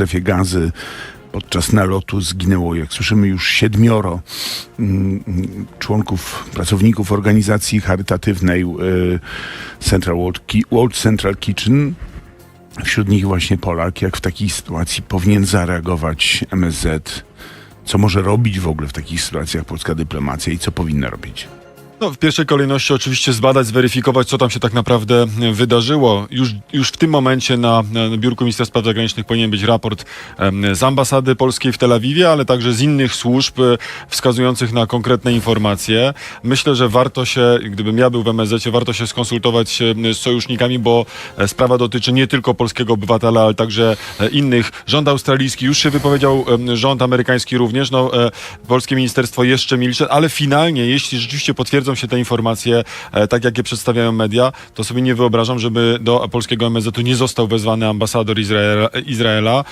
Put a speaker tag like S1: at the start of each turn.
S1: strefie gazy podczas nalotu zginęło, jak słyszymy, już siedmioro mm, członków, pracowników organizacji charytatywnej y, Central World Central Kitchen. Wśród nich właśnie Polak. Jak w takiej sytuacji powinien zareagować MSZ? Co może robić w ogóle w takich sytuacjach polska dyplomacja i co powinna robić?
S2: No, w pierwszej kolejności oczywiście zbadać, zweryfikować, co tam się tak naprawdę e, wydarzyło. Już, już w tym momencie na, biurku Ministra Spraw Zagranicznych powinien być raport z ambasady polskiej w Tel Awiwie, ale także z innych służb e, wskazujących na konkretne informacje. Myślę, że warto się, gdybym ja był w MSZ, warto się skonsultować z sojusznikami, bo e, sprawa dotyczy nie tylko polskiego obywatela, ale także innych. Rząd australijski już się wypowiedział, rząd amerykański również. No, polskie ministerstwo jeszcze milczy, ale finalnie, jeśli rzeczywiście potwierdzą się te informacje, e, tak jak je przedstawiają media, to sobie nie wyobrażam, żeby do polskiego MSZ-u nie został wezwany ambasador Izraela. Izraela.